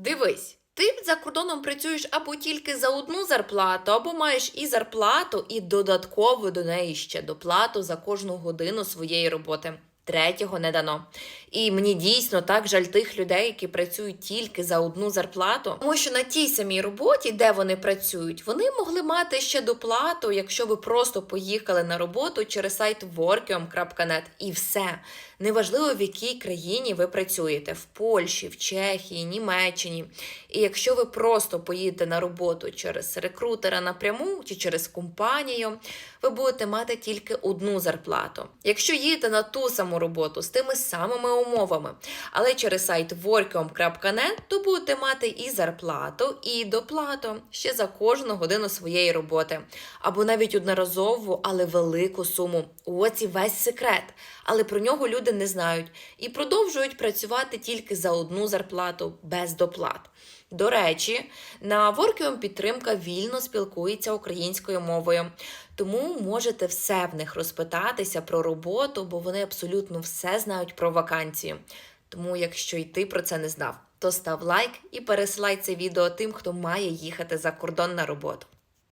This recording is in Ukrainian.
Дивись, ти за кордоном працюєш або тільки за одну зарплату, або маєш і зарплату, і додатково до неї ще доплату за кожну годину своєї роботи. Третього не дано. І мені дійсно так жаль тих людей, які працюють тільки за одну зарплату. Тому що на тій самій роботі, де вони працюють, вони могли мати ще доплату, якщо ви просто поїхали на роботу через сайт workium.net і все. Неважливо, в якій країні ви працюєте в Польщі, в Чехії, Німеччині. І якщо ви просто поїдете на роботу через рекрутера напряму чи через компанію, ви будете мати тільки одну зарплату. Якщо їдете на ту саму роботу з тими самими умовами, але через сайт workium.net, то будете мати і зарплату, і доплату ще за кожну годину своєї роботи, або навіть одноразову, але велику суму. Ось і весь секрет. Але про нього люди не знають і продовжують працювати тільки за одну зарплату без доплат. До речі, на Workium підтримка вільно спілкується українською мовою, тому можете все в них розпитатися про роботу, бо вони абсолютно все знають про вакансію. Тому, якщо й ти про це не знав, то став лайк і пересилай це відео тим, хто має їхати за кордон на роботу.